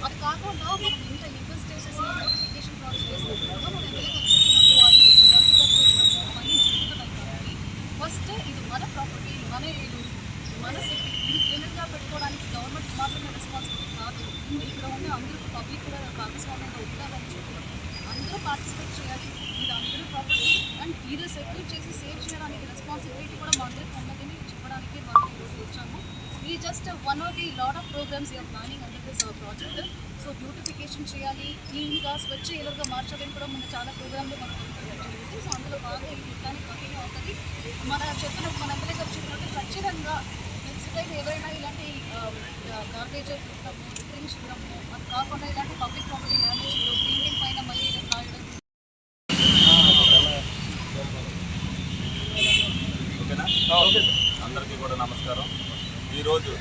అది కాకుండా మనం ఇంత ఇన్వెస్ట్ చేసేసి నోటిఫికేషన్ ప్రాసెస్ చేసినప్పుడు మనం ఎవరైతే ఫస్ట్ ఇది మన ప్రాపర్టీ మన ఇల్లు మన సిటీ ఇది పెట్టుకోవడానికి గవర్నమెంట్ మాత్రమే రెస్పాన్సిబిలిటీ కాదు ఇక్కడ ఉన్న అందరూ పబ్లిక్ కూడా భాగస్వామ్యంగా ఉండాలని చెప్పినప్పుడు అందరూ పార్టిసిపేట్ చేయాలి ఇది అందరూ ప్రాపర్టీ అండ్ ఇది సెక్యూర్ చేసి సేవ్ చేయడానికి రెస్పాన్సిబిలిటీ కూడా మా అందరికి ఉన్నదని చెప్పడానికి మనం ఈరోజు వచ్చాము just one of the lot of programmes you're planning under this project so beautification చేయాలి క్లీన్గా స్వచ్ఛ ఏలుగా మార్చాలని కూడా మన చాలా ప్రోగ్రాంలు మనం జరిగింది సో అందులో బాగా ఈ మొత్తానికి కంటిన్యూ అవుతుంది. మన చెప్పిన మన అందరి గారు చెప్పినట్టు ఖచ్చితంగా నెక్స్ట్ టైం ఎవరైనా ఇలాంటి గార్బేజ్ డ్రింక్స్ ఇవ్వడము అది కాకుండా ఇలాంటి పబ్లిక్ ప్రాపర్టీ డ్యామేజ్ పెయింటింగ్ పైన మళ్ళీ ఇలా రాయడం ఓకేనా? అందరికీ కూడా నమస్కారం. ఈరోజు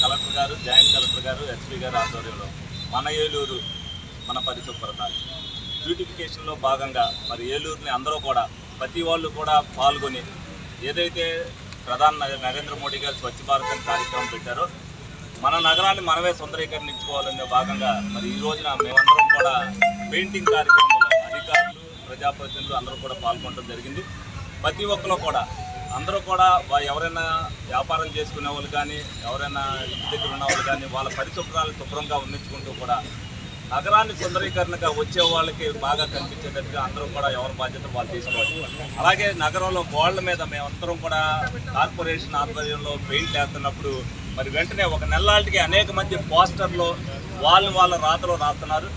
కలెక్టర్ గారు జాయింట్ కలెక్టర్ గారు ఎస్పీ గారు ఆధ్వర్యంలో మన ఏలూరు మన పరిశుభ్రత బ్యూటిఫికేషన్లో భాగంగా మరి ఏలూరుని అందరూ కూడా ప్రతి వాళ్ళు కూడా పాల్గొని ఏదైతే ప్రధాన నరేంద్ర మోడీ గారు స్వచ్ఛ భారత్ కార్యక్రమం పెట్టారో మన నగరాన్ని మనమే సుందరీకరించుకోవాలనే భాగంగా మరి ఈ రోజున మేమందరం కూడా పెయింటింగ్ కార్యక్రమంలో అధికారులు ప్రజాప్రతినిధులు అందరూ కూడా పాల్గొనడం జరిగింది. ప్రతి ఒక్కరు కూడా అందరూ కూడా ఎవరైనా వ్యాపారం చేసుకునే వాళ్ళు కానీ ఎవరైనా ఇంటి దగ్గర ఉన్న వాళ్ళు కానీ వాళ్ళ పరిశుభ్రాలు శుభ్రంగా ఉండించుకుంటూ కూడా నగరాన్ని సుందరీకరణగా వచ్చే వాళ్ళకి బాగా కనిపించేటట్టుగా అందరూ కూడా ఎవరి బాధ్యత వాళ్ళు తీసుకోవాలి. అలాగే నగరంలో గోళ్ళ మీద మేమందరం కూడా కార్పొరేషన్ ఆధ్వర్యంలో పెయింట్ వేస్తున్నప్పుడు మరి వెంటనే ఒక నెలలాటికి అనేక మంది పోస్టర్లు వాళ్ళు వాళ్ళ రాతలో రాస్తున్నారు.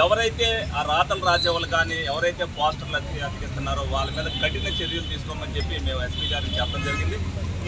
ఎవరైతే ఆ రాతలు రాసేవాళ్ళు కానీ ఎవరైతే పోస్టర్లు అతి అతికిస్తున్నారో వాళ్ళ మీద కఠిన చర్యలు తీసుకోమని చెప్పి మేము ఎస్పీ గారికి చెప్పడం జరిగింది.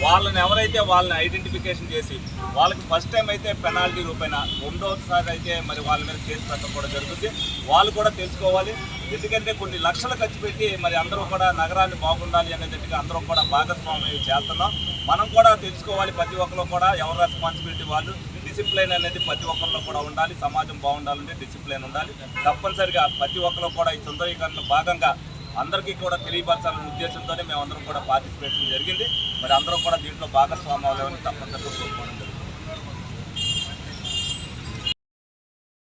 వాళ్ళని ఎవరైతే వాళ్ళని ఐడెంటిఫికేషన్ చేసి వాళ్ళకి ఫస్ట్ టైం అయితే పెనాల్టీ రూపాయన రెండోసారి అయితే మరి వాళ్ళ మీద కేసు పెట్టడం కూడా జరుగుతుంది. వాళ్ళు కూడా తెలుసుకోవాలి. ఎందుకంటే కొన్ని లక్షలు ఖర్చు పెట్టి మరి అందరూ కూడా నగరాన్ని బాగుండాలి అనేటట్టుగా అందరం కూడా భాగస్వామ్యం చేస్తున్నాం. మనం కూడా తెలుసుకోవాలి ప్రతి ఒక్కరు కూడా ఎవరు రెస్పాన్సిబిలిటీ వాళ్ళు. డిసిప్లైన్ అనేది ప్రతి ఒక్కరిలో కూడా ఉండాలి సమాజం బాగుండాలంటే డిసిప్లైన్ ఉండాలి. తప్పనిసరిగా ప్రతి ఒక్కరు కూడా ఈ సుందరీకరణలో భాగంగా అందరికీ కూడా తెలియపరచాలనే ఉద్దేశంతోనే మేమందరం కూడా పార్టిసిపేట్ జరిగింది. మరి అందరూ కూడా దీంట్లో భాగస్వామ్యం తప్పనిసరిగా కోరుకోవడం